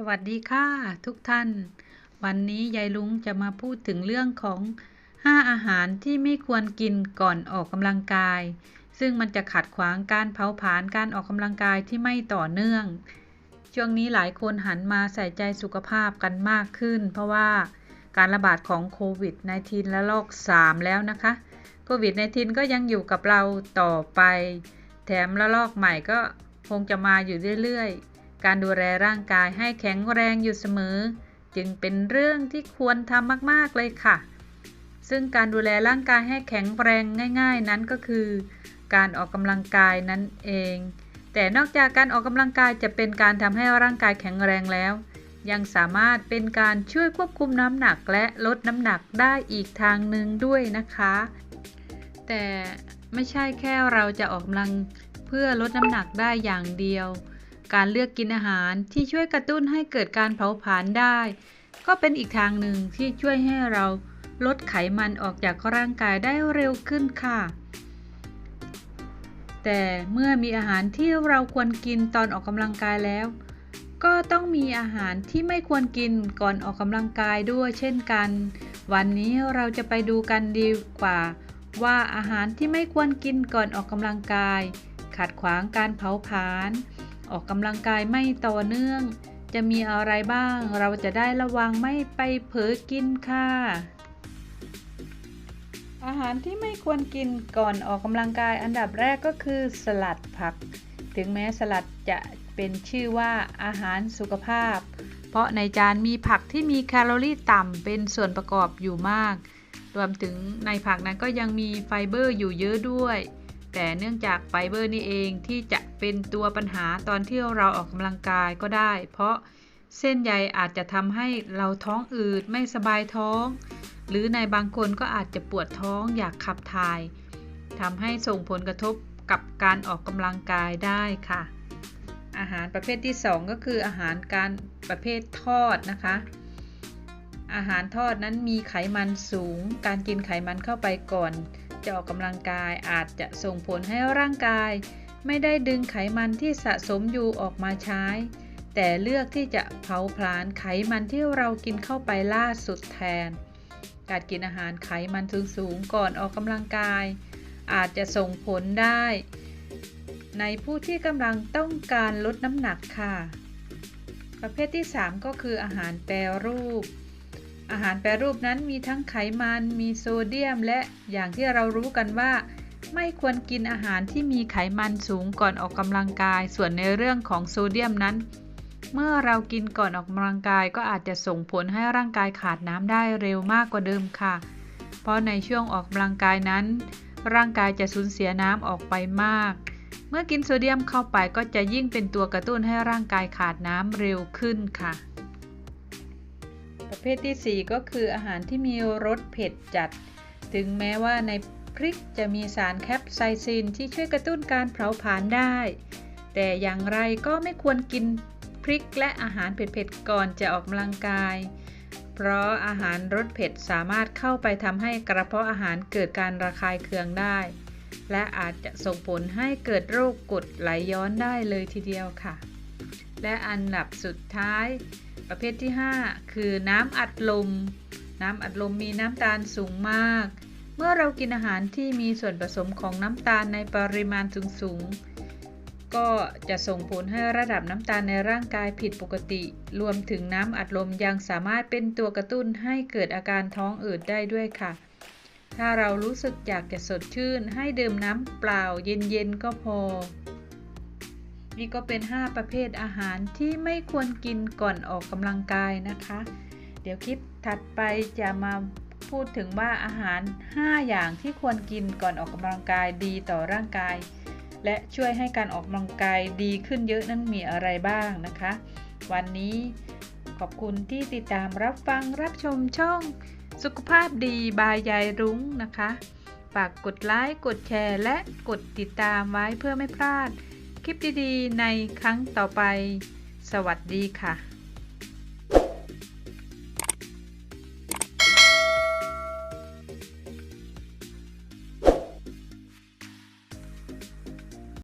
สวัสดีค่ะ ทุกท่าน วันนี้ยายลุงจะมาพูดถึงเรื่องของ 5 อาหารที่ไม่ควรกินก่อนออกกำลังกาย ซึ่งมันจะขัดขวางการเผาผลาญการออกกำลังกายที่ไม่ต่อเนื่อง ช่วงนี้หลายคนหันมาใส่ใจสุขภาพกันมากขึ้น เพราะว่าการระบาดของโควิด -19 และโรค3 แล้วนะคะโควิด -19 ก็ยังอยู่กับเราต่อไป แถมละลอกใหม่ก็คงจะมาอยู่เรื่อยๆ การดูแลร่างกายให้แข็งแรงอยู่เสมอ จึงเป็นเรื่องที่ควรทำมากๆเลยค่ะ ซึ่งการดูแลร่างกายให้แข็งแรงง่าย ๆ นั้นก็คือ การออกกำลังกายนั่นเอง แต่นอกจากการออกกำลังกายจะเป็นการทำให้ร่างกายแข็งแรงแล้ว ยังสามารถเป็นการช่วยควบคุมน้ำหนักและลดน้ำหนักได้อีกทางหนึ่งด้วยนะคะ แต่ไม่ใช่แค่เราจะออกกำลังเพื่อลดน้ำหนักได้อย่างเดียว การเลือกกินอาหารที่ช่วยกระตุ้นให้เกิดการเผาผลาญได้ ก็เป็นอีกทางหนึ่งที่ช่วยให้เราลดไขมันออกจากร่างกายได้เร็วขึ้นค่ะ แต่เมื่อมีอาหารที่เราควรกินตอนออกกำลังกายแล้ว ก็ต้องมีอาหารที่ไม่ควรกินก่อนออกกำลังกายด้วยเช่นกัน วันนี้เราจะไปดูกันดีกว่า ว่าอาหารที่ไม่ควรกินก่อนออกกำลังกาย ขัดขวางการเผาผลาญ ออกกำลังกายไม่ต่อเนื่อง จะมีอะไรบ้าง เราจะได้ระวังไม่ไปเผลอกินค่ะ อาหารที่ไม่ควรกินก่อนออกกำลังกายอันดับแรกก็คือสลัดผัก ถึงแม้สลัดจะเป็นชื่อว่าอาหารสุขภาพ เพราะในจานมีผักที่มีแคลอรี่ต่ำเป็นส่วนประกอบอยู่มาก รวมถึงในผักนั้นก็ยังมีไฟเบอร์อยู่เยอะด้วย แต่เนื่องจากไฟเบอร์นี่เองที่จะเป็นตัวปัญหาตอนที่เราออกกำลังกายก็ได้ เพราะเส้นใยอาจจะทำให้เราท้องอืดไม่สบายท้อง หรือในบางคนก็อาจจะปวดท้องอยากขับถ่ายทำให้ส่งผลกระทบกับการออกกำลังกายได้ค่ะ อาหารประเภทที่ 2 ก็คืออาหารการประเภททอดนะคะ อาหารทอดนั้นมีไขมันสูง การกินไขมันเข้าไปก่อน จะออกกำลังกายอาจจะส่งผลให้ร่างกาย ไม่ได้ดึงไขมันที่สะสมอยู่ออกมาใช้ แต่เลือกที่จะเผาผลาญไขมันที่เรากินเข้าไปล่าสุดแทน การกินอาหารไขมันสูงๆก่อนออกกำลังกาย อาจจะส่งผลได้ ในผู้ที่กำลังต้องการลดน้ำหนักค่ะ ประเภทที่ 3 ก็คืออาหารแปรรูป อาหารแปรรูปนั้นมีทั้งไขมัน มีโซเดียม และอย่างที่เรารู้กันว่า ไม่ควรกินอาหารที่มีไขมันสูงก่อนออกกำลังกาย ส่วนในเรื่องของโซเดียมนั้น เมื่อเรากินก่อนออกกำลังกายก็อาจจะส่งผลให้ร่างกายขาดน้ำได้เร็วมากกว่าเดิมค่ะ เพราะในช่วงออกกำลังกายนั้น ร่างกายจะสูญเสียน้ำออกไปมาก เมื่อกินโซเดียมเข้าไปก็จะยิ่งเป็นตัวกระตุ้นให้ร่างกายขาดน้ำเร็วขึ้นค่ะ ประเภทที่ 4 ก็คืออาหารที่มีรสเผ็ดจัด ถึงแม้ว่าในพริกจะมีสารแคปไซซินที่ช่วยกระตุ้นการเผาผลาญได้ แต่อย่างไรก็ไม่ควรกินพริกและอาหารเผ็ดๆก่อนจะออกกำลังกาย เพราะอาหารรสเผ็ดสามารถเข้าไปทำให้กระเพาะอาหารเกิดการระคายเคืองได้ และอาจจะส่งผลให้เกิดโรคกรดไหลย้อนได้เลยทีเดียวค่ะ และอันดับสุดท้าย ประเภทที่ 5 คือน้ำอัดลม น้ำอัดลมมีน้ำตาลสูงมาก เมื่อเรากินอาหารที่มีส่วนผสมของน้ำตาลในปริมาณสูงๆ ก็จะส่งผลให้ระดับน้ำตาลในร่างกายผิดปกติ รวมถึงน้ำอัดลมยังสามารถเป็นตัวกระตุ้นให้เกิดอาการท้องอืดได้ด้วยค่ะ ถ้าเรารู้สึกอยากจะสดชื่น ให้ดื่มน้ำเปล่าเย็นๆก็พอ นี่ก็เป็น 5 ประเภทอาหารที่ไม่ควรกินก่อนออกกำลังกายนะคะ เดี๋ยวคลิปถัดไปจะมาพูดถึงว่าอาหาร 5 อย่างที่ควรกินก่อนออกกำลังกายดีต่อร่างกาย และช่วยให้การออกกำลังกายดีขึ้นเยอะนั้นมีอะไรบ้างนะคะ วันนี้ขอบคุณที่ติดตามรับฟังรับชมช่องสุขภาพดีบายยายรุ้งนะคะ ฝากกดไลค์กดแชร์ และกดติดตามไว้เพื่อไม่พลาด คลิปดีๆ ในครั้งต่อไป สวัสดีค่ะ